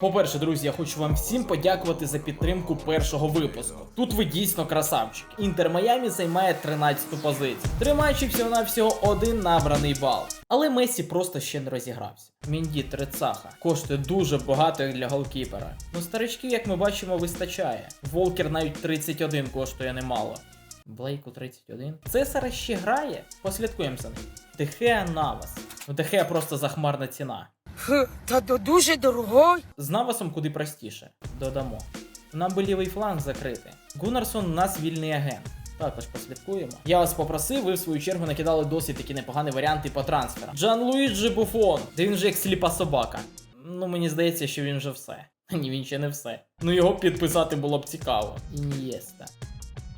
По-перше, друзі, я хочу вам всім подякувати за підтримку першого випуску. Тут ви дійсно красавчик. Інтер Майамі займає 13-ту позицію. Три матчі всього на всього один набраний бал. Але Месі просто ще не розігрався. Мінді Трицаха коштує дуже багато як для голкіпера. Ну старичків, як ми бачимо, вистачає. Волкер навіть 31 коштує немало. Блейку 31. Цесара ще грає? Послідкуємо за ним. Дехеа Навас. Ну Дехеа просто захмарна ціна. Та до дуже дорогой. З навасом куди простіше. Додамо. Нам би лівий фланг закрити. Гунарсон у нас вільний агент. Також послідкуємо. Я вас попросив, ви в свою чергу накидали досить такі непогані варіанти по трансферам. Джан Луїджі Буфон. Де він же як сліпа собака. Ну мені здається, що він вже все. Ні, він ще не все. Ну його підписати було б цікаво. Інієста.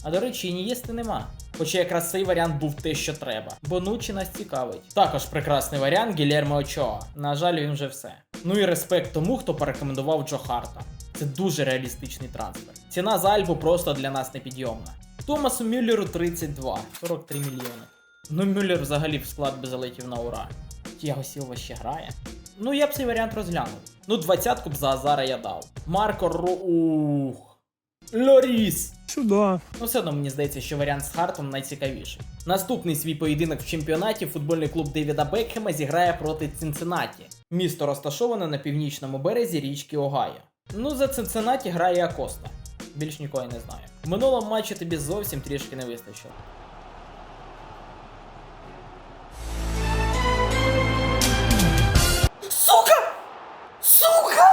А до речі, Інієсти нема. Хоча якраз цей варіант був те, що треба. Бонучі нас цікавить. Також прекрасний варіант Гілермо Очоа. На жаль, він вже все. Ну і респект тому, хто порекомендував Джо Харта. Це дуже реалістичний трансфер. Ціна за Альбу просто для нас непідйомна. Томасу Мюллеру 32, 43 мільйони. Ну Мюллер взагалі в склад би залетів на ура. Тіаго Сілва ще грає. Ну я б цей варіант розглянув. Ну, двадцятку б за Азара я дав. Марко Ру. Лоріс! Сюда. Ну, все одно мені здається, що варіант з Хартом найцікавіший. Наступний свій поєдинок в чемпіонаті футбольний клуб Девіда Бекхема зіграє проти Цинциннаті. Місто розташоване на північному березі річки Огайо. Ну, за Цинциннаті грає Акоста. Більш нікого я не знаю. В минулому матчі тобі зовсім трішки не вистачило. Сука! Сука!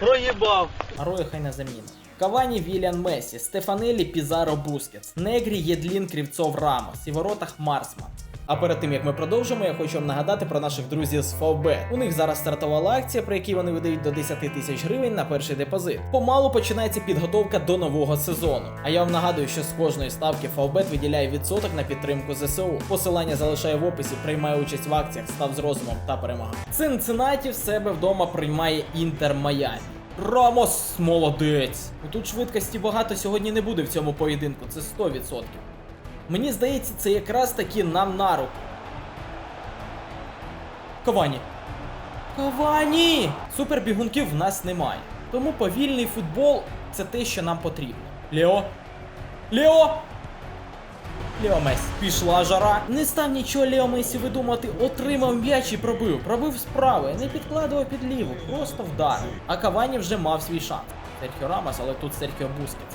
Проїбав. Рою хай на заміну. Кавані Вільян Месі, Стефанелі Пізаро Бускетс, Негрі Єдлін Крівцов Рамос і воротах Марсман. А перед тим як ми продовжимо, я хочу вам нагадати про наших друзів з Фавбет. У них зараз стартувала акція, при якій вони видають до 10 тисяч гривень на перший депозит. Помалу починається підготовка до нового сезону. А я вам нагадую, що з кожної ставки Фавбет виділяє відсоток на підтримку ЗСУ. Посилання залишаю в описі, приймає участь в акціях, став з розумом та перемагай. Цинциннаті в себе вдома приймає Інтер Майамі. Рамос молодець. Ну, Тут швидкості багато сьогодні не буде в цьому поєдинку, це 100%. Мені здається, це якраз таки нам на руку. Кавані. Кавані! Супербігунків в нас немає. Тому повільний футбол це те, що нам потрібно. Лео. Лео! Лео Месі. Пішла жара. Не став нічого Лео Месі видумати. Отримав м'яч і пробив. Пробив справи. Не підкладував під ліву. Просто вдарив. А Кавані вже мав свій шанс. Серхіо Рамос, але тут Серхіо Бускетс.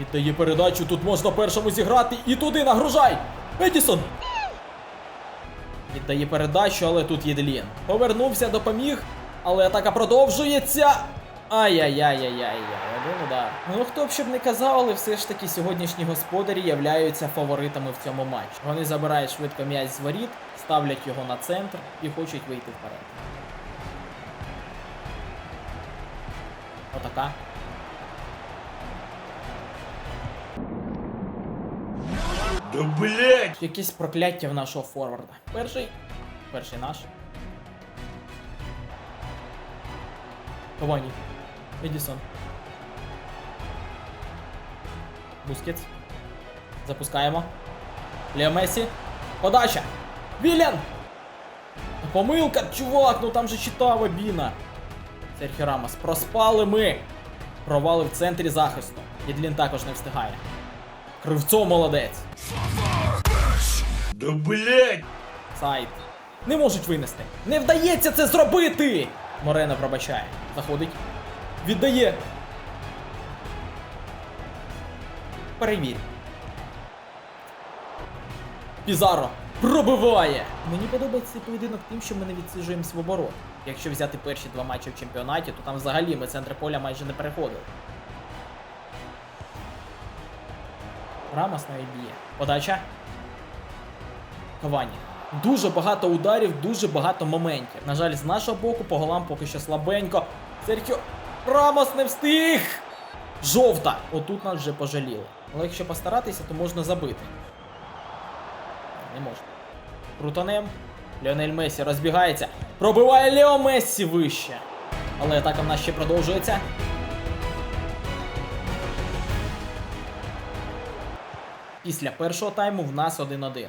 Віддає передачу, тут можна першому зіграти і туди нагружай! Едісон! Віддає передачу, але тут Єделін. Повернувся, допоміг, але атака продовжується. Ай-яй-яй-яй-яй-яй, один удар. Ну хто б щоб не казав, але все ж таки сьогоднішні господарі являються фаворитами в цьому матчі. Вони забирають швидко м'яч з воріт, ставлять його на центр і хочуть вийти вперед. Отака. Да блять! Якесь прокляття в нашого форварда. Перший. Перший наш. Кавані. Едісон. Бускетс. Запускаємо. Лео Месі. Подача! Вілян! Помилка, чувак, ну там же читава Біна. Серхіо Рамос. Проспали ми. Провали в центрі захисту. Єдлін також не встигає. Кривцов молодець. Да блять! Сайт. Не можуть винести. Не вдається це зробити! Морено пробачає. Заходить. Віддає. Перевір. Пізаро. Пробиває! Мені подобається цей поєдинок тим, що ми не відсиджуємося в оборот. Якщо взяти перші два матчі в чемпіонаті, то там взагалі ми центр поля майже не переходили. Рамос навіть б'є. Подача. Кавані. Дуже багато ударів, дуже багато моментів. На жаль, з нашого боку по голам поки що слабенько. Серхіо Рамос не встиг! Жовта! Отут нас вже пожаліли. Але якщо постаратися, то можна забити. Не можна. Крутанем. Леонель Месі розбігається. Пробиває Лео Мессі вище. Але атака в нас ще продовжується. Після першого тайму в нас 1-1.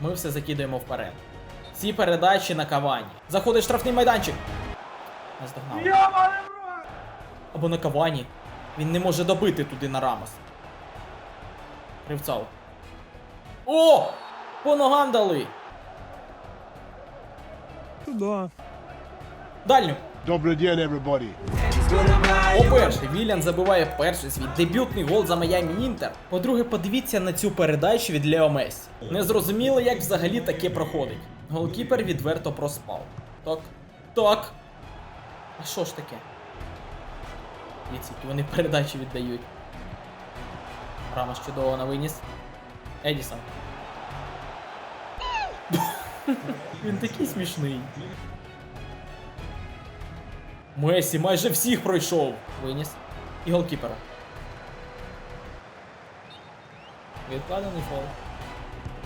Ми все закидуємо вперед. Всі передачі на кавані. Заходить штрафний майданчик. Наздогнав. Або на Кавані. Він не може добити туди на Рамос. Кривцов. О! По ногам дали! Туда. Дальню. Добрый день, everybody. По-перше, Вільян забиває перший свій дебютний гол за Майамі Інтер. По-друге, подивіться на цю передачу від Лео Мессі. Не зрозуміло, як взагалі таке проходить. Голкіпер відверто проспав. Так. Так. А що ж таке? Які вони передачі віддають. Рамос чудово на виніс. Едісон. Він такий смішний. Месі майже всіх пройшов. Виніс. І голкіпера. Відкладений фол.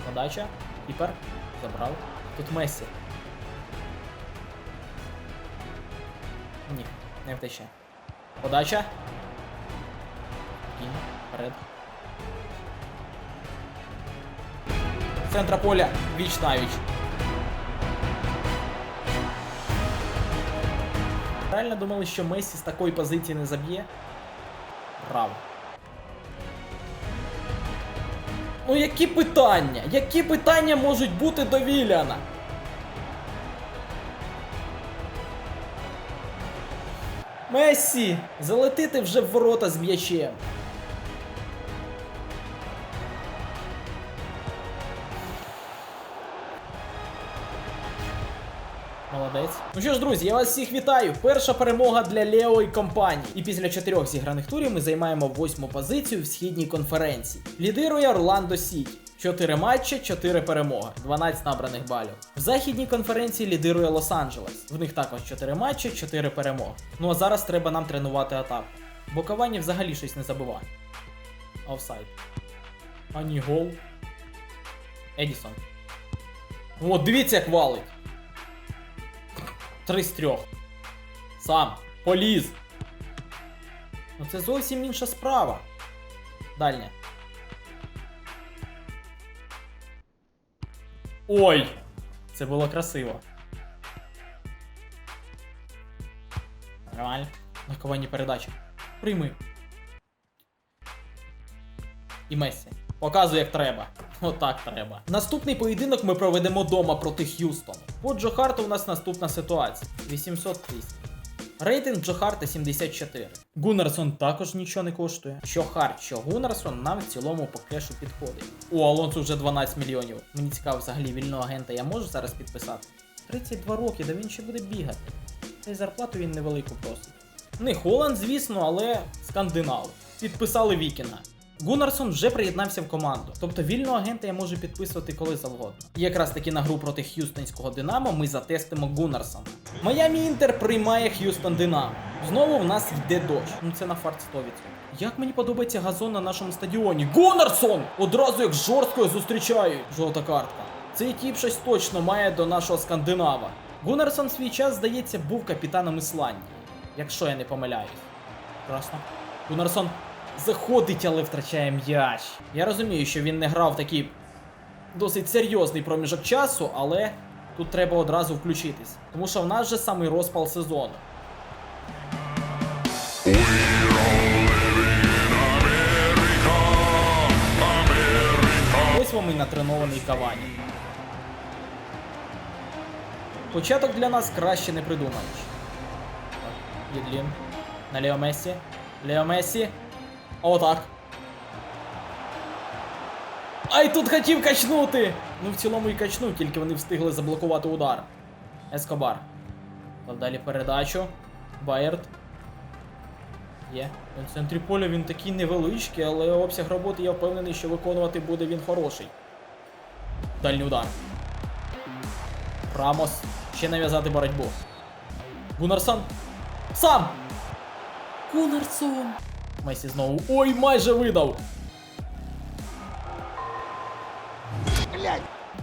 Подача. Кіпер. Забрав. Тут Месі. Ні, не втече. Подача. Кінь. Вперед. Центра поля. Віч на віч. Реально думали, що Месі з такої позиції не заб'є? Браво. Ну які питання? Які питання можуть бути до Віляна? Месі! Залетити вже в ворота з м'ячем. Молодець. Ну що ж, друзі, я вас всіх вітаю. Перша перемога для Лео і компанії. І після чотирьох зіграних турів ми займаємо восьму позицію в східній конференції. Лідирує Орландо Сіті. 4 матчі, 4 перемоги, 12 набраних балів. В західній конференції лідирує Лос-Анджелес. В них також 4 матчі, 4 перемоги. Ну а зараз треба нам тренувати атаку. Бо Кавані взагалі щось не забиває. Офсайд. Ані гол. Едісон. О, дивіться, як валить. Три з трьох. Сам. Поліз. Ну це зовсім інша справа. Дальня. Ой! Це було красиво. Нормально. Наковані передачі. Прийми. І Мессі. Показуй, як треба. Отак треба. Наступний поєдинок ми проведемо дома проти Х'юстону. По Джо Харту у нас наступна ситуація: 800 тисяч. Рейтинг Джо Харта 74. Гуннерсон також нічого не коштує. Що Харт, що Гуннерсон нам в цілому по кешу підходить. У Алонсо вже 12 мільйонів. Мені цікаво, взагалі вільного агента я можу зараз підписати. 32 роки, да він ще буде бігати. Та й зарплату він невелику просить. Не Холланд, звісно, але скандинав. Підписали Вікінга. Гуннарсон вже приєднався в команду, тобто вільного агента я можу підписувати коли завгодно. І якраз таки на гру проти Х'юстонського Динамо ми затестимо Гуннарсона. Майамі Інтер приймає Х'юстон Динамо. Знову в нас йде дощ. Ну це на фарт 100%. Як мені подобається газон на нашому стадіоні. Гуннарсон! Одразу як жорстко зустрічають. Жовта картка. Цей тіп щось точно має до нашого скандинава. Гуннарсон в свій час, здається, був капітаном Ісландії, якщо я не помиляюсь. Красно. Гуннарсон заходить, але втрачає м'яч. Я розумію, що він не грав такий досить серйозний проміжок часу, але тут треба одразу включитись. Тому що в нас же самий розпал сезону. Ось вам і натренований Кавані. Початок для нас краще не придумаєш. Єдлін. На Лео Мессі. Лео Мессі. Отак. Ай, тут хотів качнути! Ну, в цілому і качнув, тільки вони встигли заблокувати удар. Ескобар. Далі передачу. Байерт. Є. В центрі поля він такий невеличкий, але обсяг роботи я впевнений, що виконувати буде він хороший. Дальній удар. Рамос. Ще нав'язати боротьбу. Гунарсон. Сам! Гунарсон! Месі знову. Ой, майже видав!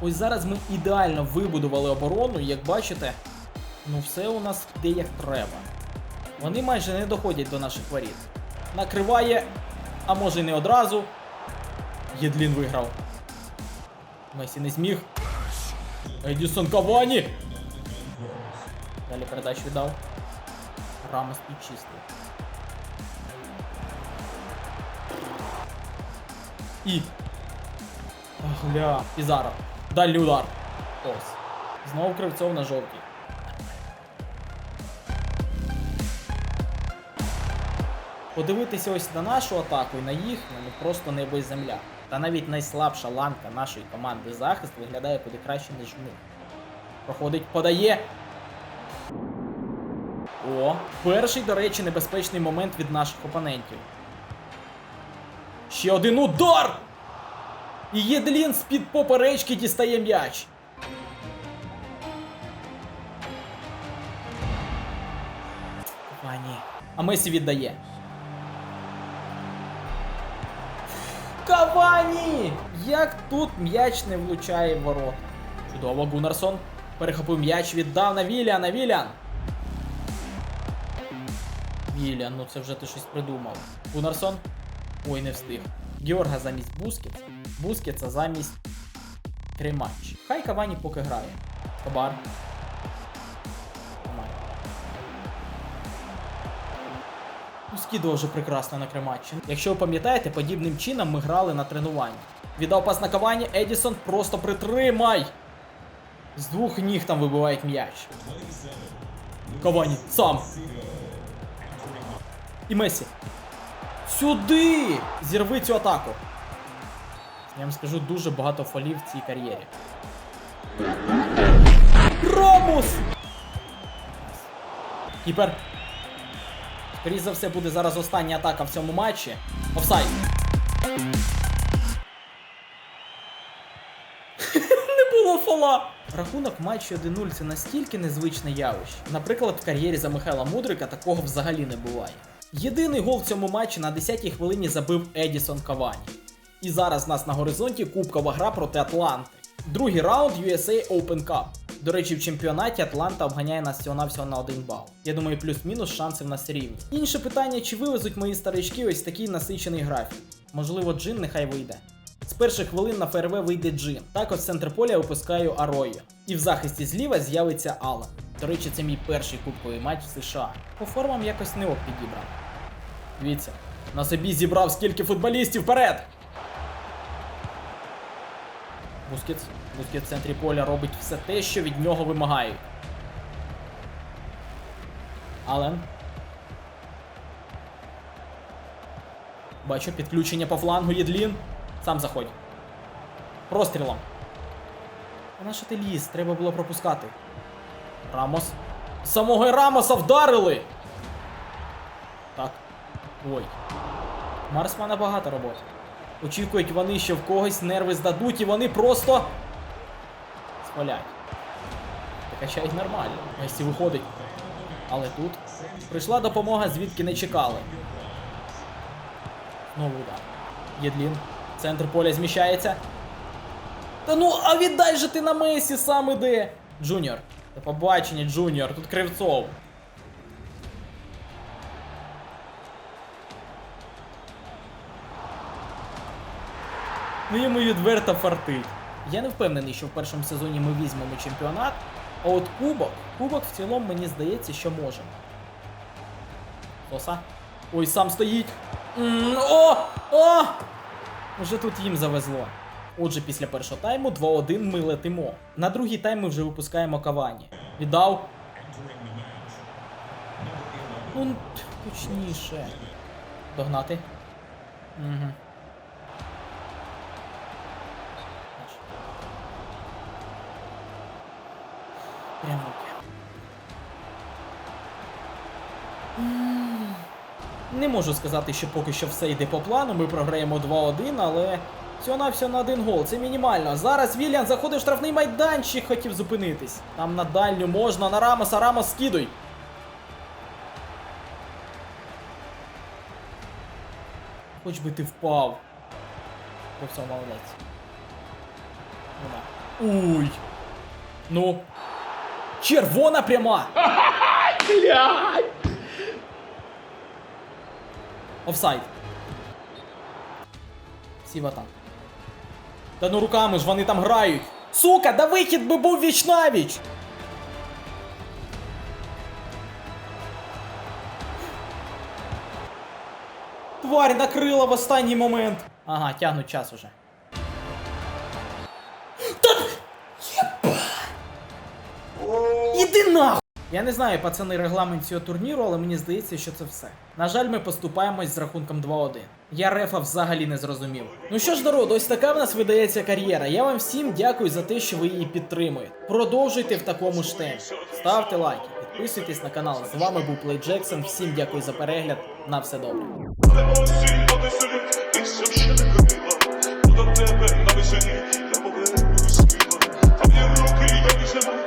Ось зараз ми ідеально вибудували оборону, як бачите, ну все у нас йде як треба. Вони майже не доходять до наших воріт. Накриває, а може й не одразу. Єдлін виграв. Месі не зміг. Едісон Кавані. Далі передачу віддав. Рамос підчистив. І. Гля. Пізаро. Дальній удар. Ось. Знову кривцов на жовтій. Подивитися ось на нашу атаку і на їхню, ну просто небо і земля. Та навіть найслабша ланка нашої команди захист виглядає куди краще, ніж них. Проходить, подає. О, перший, до речі, небезпечний момент від наших опонентів. Ще один удар! І Єдлін з-під поперечки дістає м'яч. Кавані. А Месі віддає. Кавані! Як тут м'яч не влучає в ворота? Чудово, Гунарсон. Перехопив м'яч, віддав на Віліана. Віліан. Віліан, ну це вже ти щось придумав. Гунарсон. Ой, не встиг. Георга замість Бускетса. Бускетса замість Кремач. Хай Кавані поки грає. Кабар. Скидував вже прекрасно на Крематчі. Якщо ви пам'ятаєте, подібним чином ми грали на тренуванні. Віддав пас на Кавані, Едісон просто притримай! З двох ніг там вибивають м'яч. Кавані, сам. І Месі. Сюди! Зірви цю атаку. Я вам скажу дуже багато фолів в цій кар'єрі. Ромус! Кіпер. Скоріше за все буде зараз остання атака в цьому матчі. Офсайд. Не було фола. Рахунок в матчі 1-0 це настільки незвичне явище. Наприклад, в кар'єрі за Михайла Мудрика такого взагалі не буває. Єдиний гол в цьому матчі на 10-й хвилині забив Едісон Кавані. І зараз в нас на горизонті кубкова гра проти Атланти. Другий раунд USA Open Cup. До речі, в чемпіонаті Атланта обганяє нас всього-навсього на один бал. Я думаю, плюс-мінус шанси в нас рівні. Інше питання, чи вивезуть мої старички ось такий насичений графік. Можливо, Джин нехай вийде. З перших хвилин на ФРВ вийде Джин. Також з центр поля випускаю Арою. І в захисті зліва з'явиться Аллен. До речі, це мій перший кубковий матч в США. По формам якось не ок підібрав. Дивіться, на собі зібрав скільки футболістів вперед! Бускетс. Бускетс в центрі поля робить все те, що від нього вимагають. Ален. Бачу підключення по флангу Єдлін. Сам заходь. Прострілом. А на ти ліз? Треба було пропускати. Рамос. Самого Рамоса вдарили! Ой. Марсмана багато роботи. Очікують вони, що в когось нерви здадуть, і вони просто. Спалять. Та качають нормально. Месі виходить. Але тут прийшла допомога, звідки не чекали. Знову удар. Єдлін. Центр поля зміщається. Та ну, а віддай же ти на Месі сам іде! Джуніор. До побачення, Джуніор, тут Кривцов. Ну йому відверто фартить. Я не впевнений, що в першому сезоні ми візьмемо чемпіонат, а от кубок, кубок в цілому мені здається, що можемо. Коса. Ой, сам стоїть. М, О! О! Уже тут їм завезло. Отже, після першого тайму 2-1 ми летимо. На другий тайм ми вже випускаємо Кавані. Віддав. Ну, точніше. Догнати. Угу. Прям в руки. Не можу сказати, що поки що все йде по плану. Ми програємо 2-1, але всього всього на один гол. Це мінімально. Зараз Вільян заходить в штрафний майданчик, хотів зупинитись. Там на дальню можна, на Рамоса, Рамос скидуй. Хоч би ти впав. По всьому молодець. Уй. Ну. Червона пряма! Офсайд. Всі в атаку. Та ну руками ж вони там грають. Сука, да вихід би був віч навіч! Тварь накрила в останній момент. Ага, тягнуть час уже. нахуй! Я не знаю, пацани, регламент цього турніру, але мені здається, що це все. На жаль, ми поступаємось з рахунком 2-1. Я рефа взагалі не зрозумів. Ну що ж, народ, ось така в нас видається кар'єра. Я вам всім дякую за те, що ви її підтримуєте. Продовжуйте в такому ж темпі. Ставте лайки, підписуйтесь на канал. З вами був Плей Джексон. Всім дякую за перегляд. На все добре. До тебе.